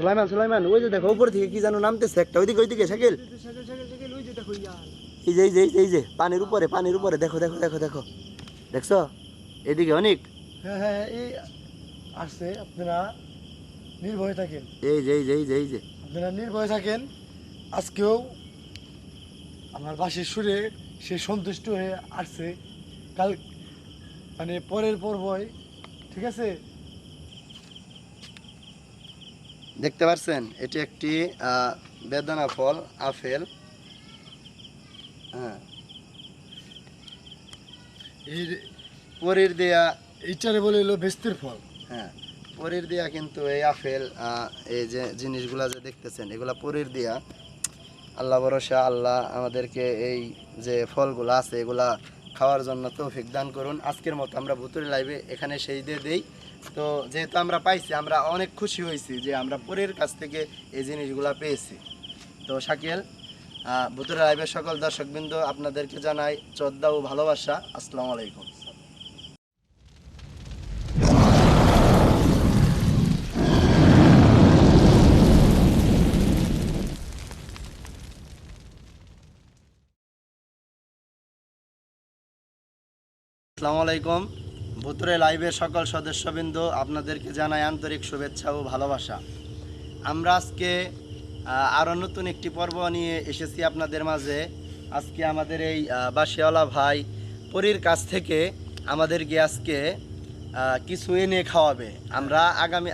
সুলাইমান সুলাইমান ওই যে দেখো উপর থেকে কি যেন নামতেছে একটা ওইদিকে ওইদিকে শাকিল। এই যে এই যে এই যে, পানির উপরে পানির উপরে দেখো দেখো দেখো দেখো। দেখছ? এদিকে অনেক। হ্যাঁ হ্যাঁ এই আসছে আপনারা নির্ভয়ে থাকেন। এই যে এই যে এই যে এই যে। আপনারা নির্ভয়ে থাকেন। আজকেও আমার বাসের সুরে সে সন্তুষ্ট হয়ে আসছে। কাল মানে পরের পর্বয় ঠিক আছে? দেখতে পাচ্ছেন এটি একটি আহ, বেদানা ফল আপেল। হ্যাঁ। এই পরির দেয়া এইটারে বলে এলো বেস্তের ফল। হ্যাঁ। পরির দেয়া কিন্তু এই আপেল এই যে জিনিসগুলা যে দেখতেছেন এগুলা পরির দেয়া। আল্লাহ ভরসা আল্লাহ আমাদেরকে এই যে ফলগুলো আছে এগুলা খাওয়ার জন্য তৌফিক দান করুন। আজকের মতো আমরা ভুতুরি লাইভে এখানে সেই দিয়ে দেই। তো যেহেতু আমরা পাইছি, আমরা অনেক খুশি হয়েছি যে আমরা পরের কাছ থেকে এই জিনিসগুলা পেয়েছি। তো শাকিল ভুতুরি লাইভের সকল দর্শকবৃন্দ আপনাদেরকে জানাই শ্রদ্ধা ও ভালোবাসা। আসসালামু আলাইকুম। আসসালামু আলাইকুম। ভুতুরে লাইভের সকল সদস্যবৃন্দ, আপনাদেরকে জানাই আন্তরিক শুভেচ্ছা ও ভালোবাসা। আমরা আজকে আরও নতুন একটি পর্ব নিয়ে এসেছি আপনাদের মাঝে। আজকে আমাদের এই বাসিওয়ালা ভাই পরীর কাছ থেকে আমাদেরকে আজকে কিছু এনে খাওয়াবে। আমরা আগামী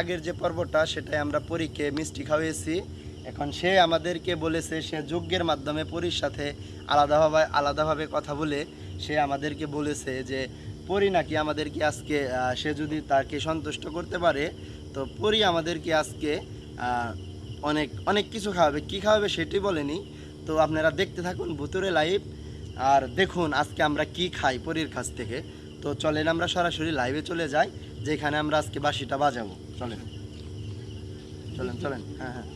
আগের যে পর্বটা, সেটাই আমরা পরীকে মিষ্টি খাওয়িয়েছি এখন সে আমাদেরকে বলেছে, সে যজ্ঞের মাধ্যমে পরীর সাথে আলাদাভাবে আলাদাভাবে কথা বলে সে আমাদেরকে বলেছে যে পরি নাকি আমাদেরকে আজকে সে যদি তাকে সন্তুষ্ট করতে পারে, তো পরি আমাদেরকে আজকে অনেক অনেক কিছু খাওয়াবে। কি খাওয়াবে সেটি বলেনি। তো আপনারা দেখতে থাকুন ভুতুরে লাইভ। আর দেখুন আজকে আমরা কি খাই পরির কাছ থেকে। তো চলেন আমরা সরাসরি লাইভে চলে যাই, যেখানে আমরা আজকে বাসিটা বাজাবো। চলেন। চলেন চলেন। হ্যাঁ হ্যাঁ।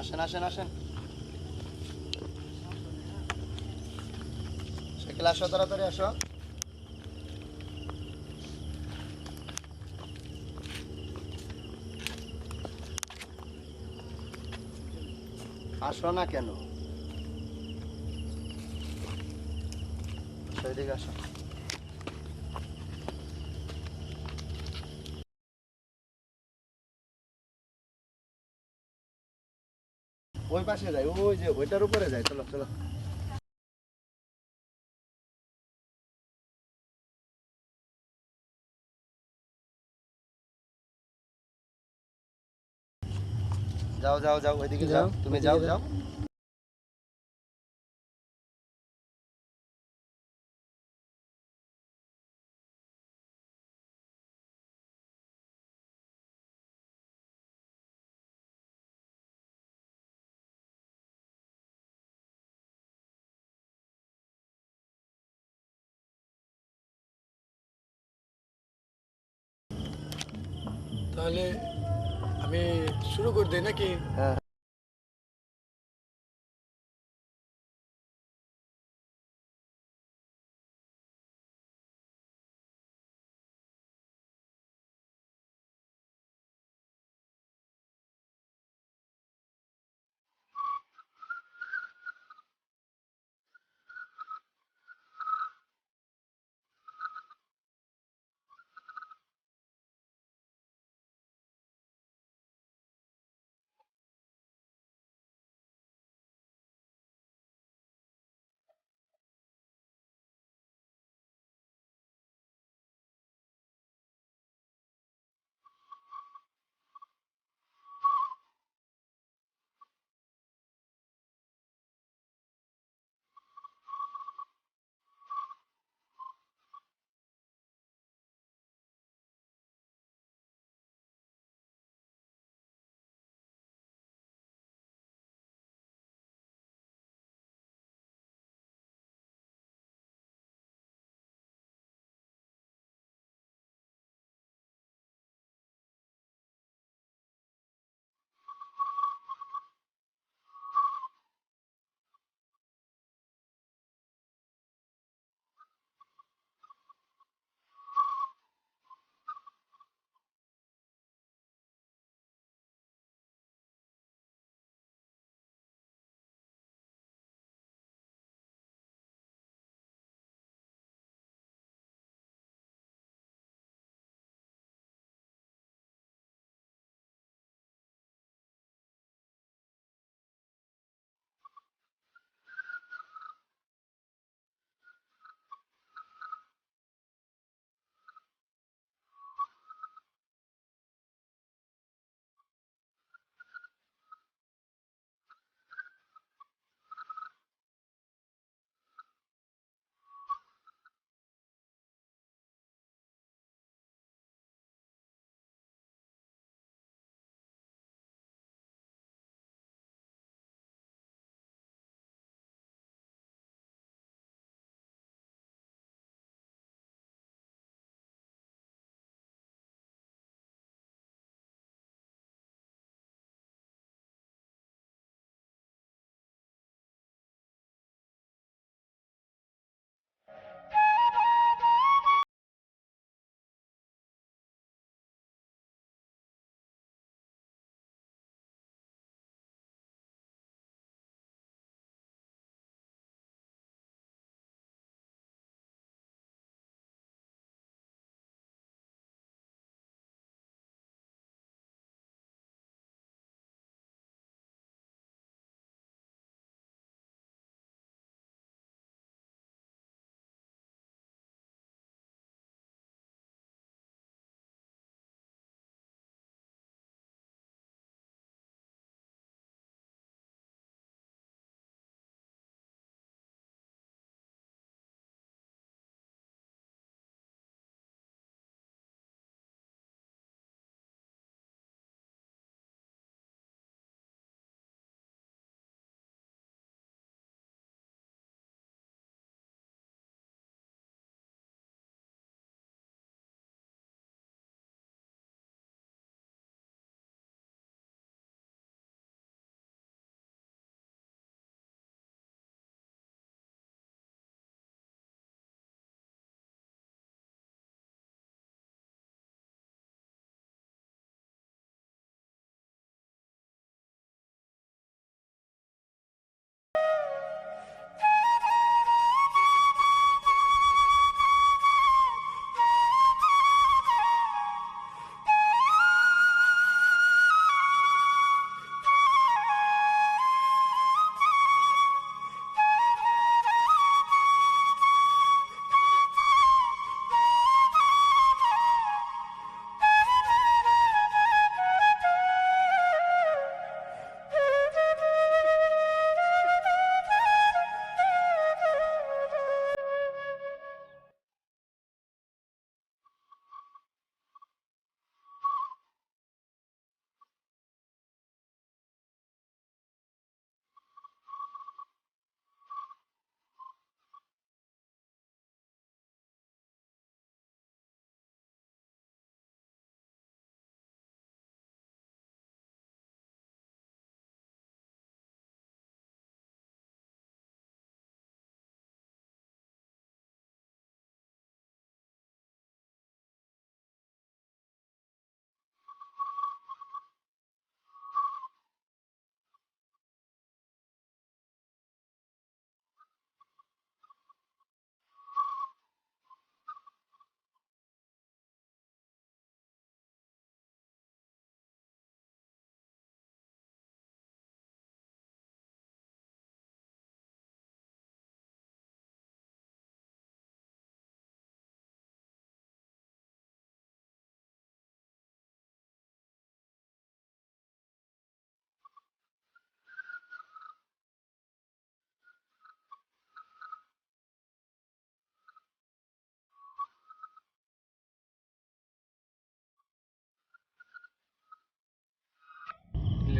আসেন আসেন আসেন। সাইকেল আসো তাড়াতাড়ি আসো। আসো না কেন? আসো, এদিকে আসো। ওই পাশে যাই ওই যে ওইটার উপরে যাই চলো চলো। যাও যাও যাও ওইদিকে যাও যাও, তুমি ওইদিকে যাও যাও। যাও তাহলে আমি শুরু করে দিই নাকি হ্যাঁ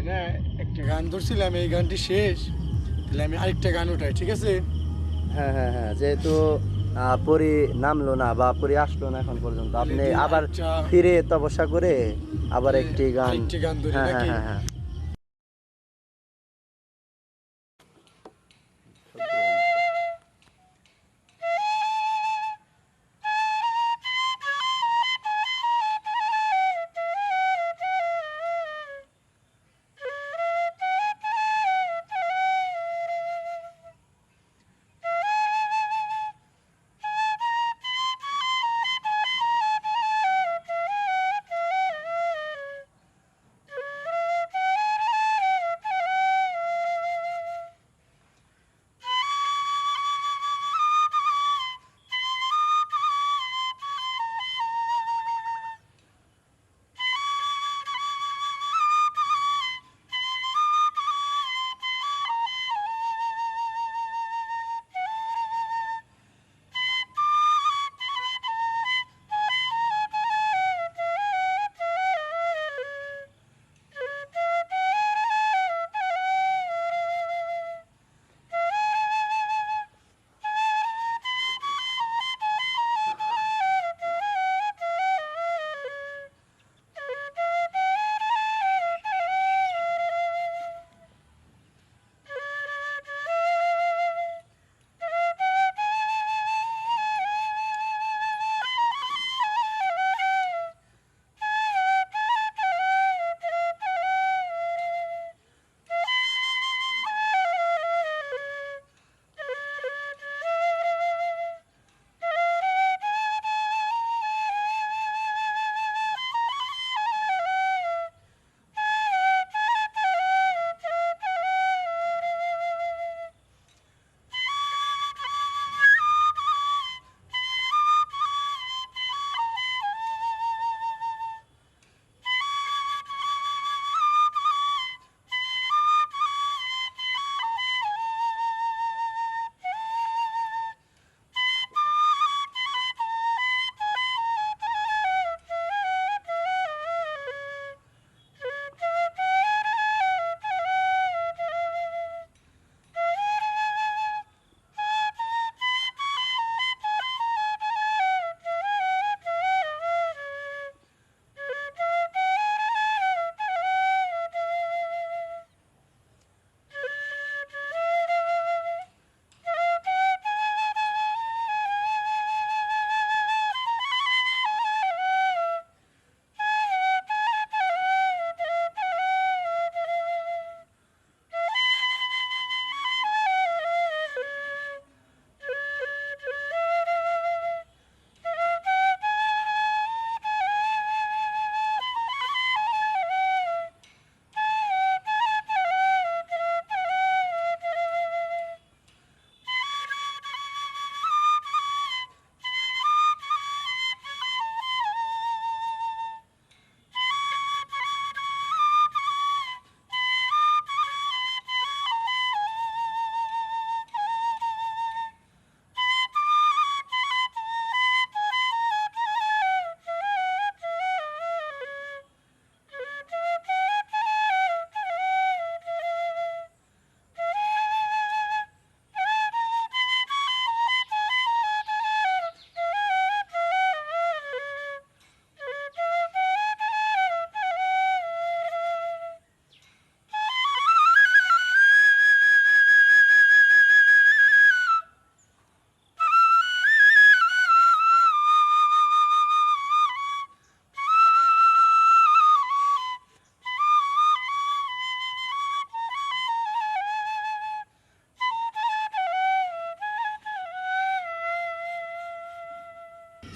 না একটা গান ধরছিলাম এই গানটি শেষ। তাহলে আমি আরেকটা গান উঠাই ঠিক আছে? হ্যাঁ হ্যাঁ হ্যাঁ যেহেতু পরি নামলো না বা পরি আসলো না এখন পর্যন্ত আপনি আবার ফিরে তপস্যা করে আবার একটি গান ধরি হ্যাঁ হ্যাঁ হ্যাঁ।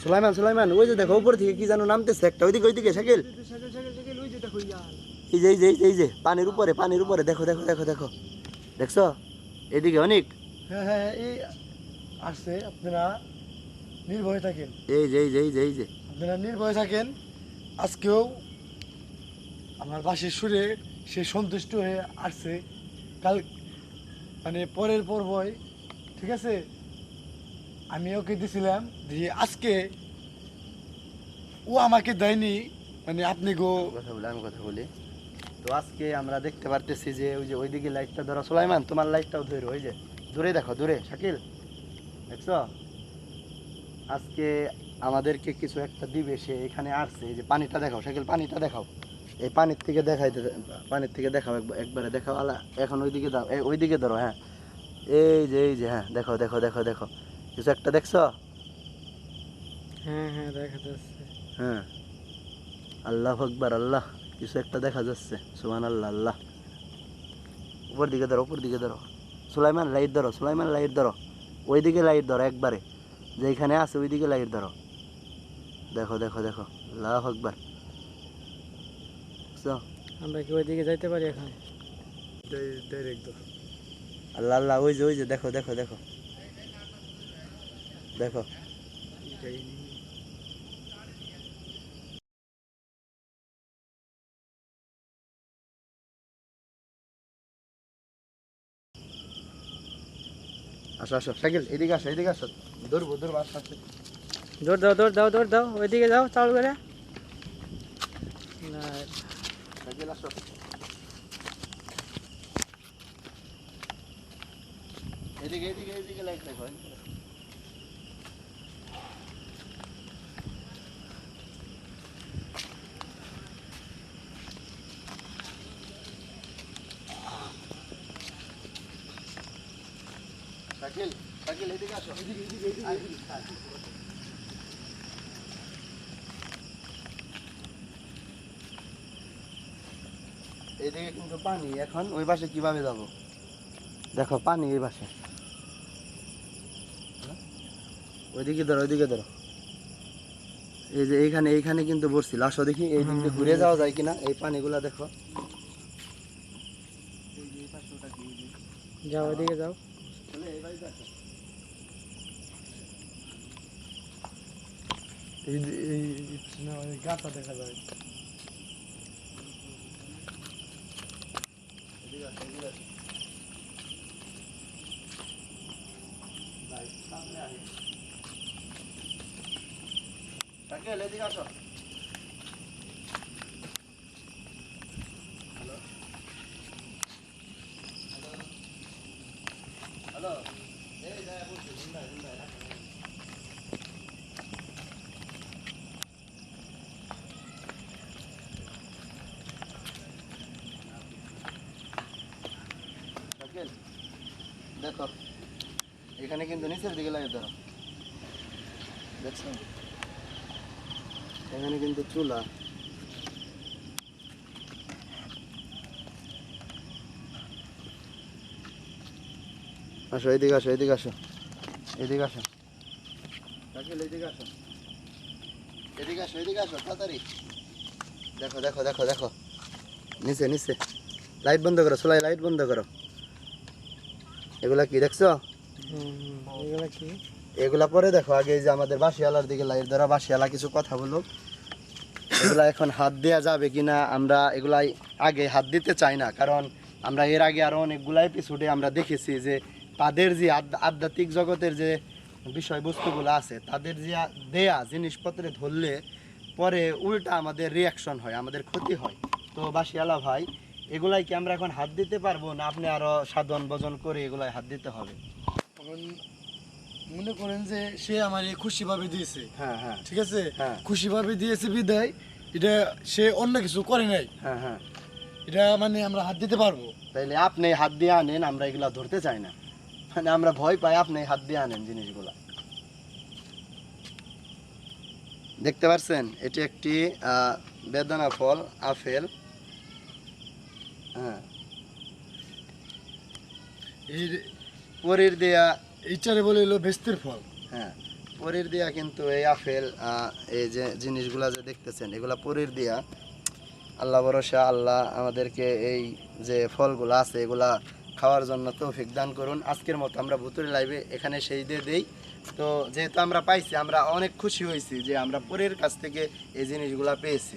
সুলাইমান সুলাইমান ওই যে দেখো উপর থেকে কি যেন নামতেছে একটা ওইদিকে ওইদিকে শাকিল। এই যে এই যে এই যে, এই যে পানির উপরে পানির উপরে দেখো দেখো দেখো দেখো। দেখছ? এদিকে অনেক। হ্যাঁ হ্যাঁ এই আসছে আপনারা নির্ভয় থাকেন। এই যে এই যে এই যে এই যে। আপনারা নির্ভয় থাকেন। আজকেও আমার বাসের সুরে সে সন্তুষ্ট হয়ে আসছে। কাল মানে পরের ঠিক আছে? আমি ওকে যে আজকে ও আমাকে দেয়নি মানে আপনি গো কথা বলে, আমি কথা বলি। তো আজকে আমরা দেখতে পারতেছি যে ওই যে ওইদিকে লাইটটা ধরো, সুলাইমান, তোমার লাইটটাও ধরো, ওই যে, দূরে দেখো, দূরে, শাকিল, দেখছ? আজকে আমাদেরকে কিছু একটা দিবে, সে এখানে আসছে, এই যে পানিটা দেখাও, শাকিল, পানিটা দেখাও। এই পানির থেকে দেখাইতে, পানির থেকে দেখাও একবার দেখাও আলা এখন ওইদিকে দাও ওইদিকে ধরো হ্যাঁ। এই যে এই যে হ্যাঁ দেখো দেখো দেখো দেখো কিছু একটা দেখছ? হ্যাঁ হ্যাঁ দেখা যাচ্ছে। হ্যাঁ। আল্লাহ আকবার আল্লাহ কিছু একটা দেখা যাচ্ছে। সুমান আল্লাহ। আল্লাহ উপর দিকে ধরো উপর দিকে ধরো। সুলাইমান লাইট ধরো সুলাইমান লাইট ধরো। ওইদিকে লাইট ধরো একবারে। যেখানে আছে ওইদিকে লাইট ধরো। দেখো দেখো দেখো। আল্লাহ আকবার? আমরা কি ওইদিকে যাইতে পারি এখন? ডাইরেক্ট আল্লাহ আল্লাহ ওই যে ওই যে দেখো দেখো দেখো। দেখো আসো আসো সাইকেল এদিকে আসো এদিকে আসো। ধরবো ধরবো আস্তে আস্তে। দৌড় দাও দৌড় দাও দৌড় দাও ওইদিকে যাও চাউল করে। না সাইকেল আসো। এদিকে এদিকে এদিকে লাইট দেখো এদিকে কিন্তু পানি এখন ওই পাশে কীভাবে যাব? দেখো পানি এই পাশে। ওইদিকে ধরো ওইদিকে ধরো। এই যে এইখানে এইখানে কিন্তু বসছিল আসো দেখি এই দিক দিয়ে ঘুরে যাওয়া যায় কিনা? এই পানিগুলা দেখো? যাও ওইদিকে যাও। এই গাটা দেখা যায় এদিকে আসো, এদিকে আসো। ভাই, সামনে আয়। শাকিল, এদিকে আসো। হ্যালো? হ্যালো? হ্যালো? এই জায়গায় বলছি, হুন্ডাই, হুন্ডাই, রাখো। শাকিল, দেখো এখানে কিন্তু নিচের দিকে লাগে ধরো। এখানে কিন্তু চুলা। আসো, এদিকে আসো এদিকে আসো। এদিকে আসো। এদিকে আসো। এদিকে আসো এদিকে আসো দেখো দেখো দেখো দেখো। নিচে নিচে। লাইট বন্ধ করো সোলাই লাইট বন্ধ করো। এগুলা কি, দেখছ? এগুলা পরে দেখো, আগে যে আমাদের বাসিয়ালার দিকে লাইট ধরা বাসিয়ালা কিছু কথা বলুক। এগুলা এখন হাত দেওয়া যাবে কিনা, আমরা এগুলাই আগে হাত দিতে চাই না, কারণ আমরা এর আগে আরও অনেকগুলা এপিসোডে আমরা দেখেছি যে তাদের যে আধ্যাত্মিক জগতের যে বিষয়বস্তুগুলো আছে, তাদের যে দেয়া জিনিসপত্রে ধরলে পরে উল্টা আমাদের রিয়াকশন হয়, আমাদের ক্ষতি হয়। তো বাসিয়ালা ভাই, এগুলাই কি আমরা এখন হাত দিতে পারব না? আপনি আরও সাধন ভজন করে এগুলাই হাত দিতে হবে। এখন মনে করেন যে সে আমার খুশি ভাবে দিয়েছে। হ্যাঁ হ্যাঁ। ঠিক আছে? হ্যাঁ। খুশি ভাবে দিয়েছে বিদায় এটা সে অন্য কিছু করে নাই। হ্যাঁ হ্যাঁ। এটা মানে আমরা হাত দিতে পারব। তাইলে আপনি হাত দিয়ে আনেন আমরা এগুলা ধরতে চাই না। মানে আমরা ভয় পাই আপনি হাত দিয়ে আনেন জিনিসগুলা। দেখতে পাচ্ছেন এটি একটি আহ, বেদানা ফল আপেল। হ্যাঁ। পরির দেয়া ইচ্ছারে বলে এলো বেস্তের ফল। হ্যাঁ পরির দিয়া কিন্তু এই আপেল এই যে জিনিসগুলা যে দেখতেছেন, এগুলা পরির দিয়া আল্লাহ ভরসা, আল্লাহ আমাদেরকে এই যে ফলগুলো আছে, এগুলা খাওয়ার জন্য তৌফিক দান করুন। আজকের মতো আমরা ভুতুরে লাইভে এখানে সেই দিয়ে দেই। তো যেহেতু আমরা পাইছি, আমরা অনেক খুশি হয়েছি যে আমরা পরের কাছ থেকে এই জিনিসগুলা পেয়েছি।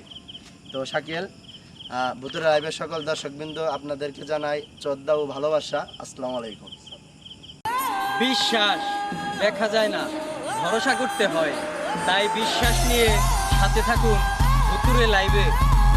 তো শাকিল ভুতুরে লাইভের সকল দর্শকবৃন্দ আপনাদেরকে জানাই শ্রদ্ধা ও ভালোবাসা। আসসালামু আলাইকুম। বিশ্বাস দেখা যায় না ভরসা করতে হয়। তাই বিশ্বাস নিয়ে সাথে থাকুন ভুতুরে লাইভে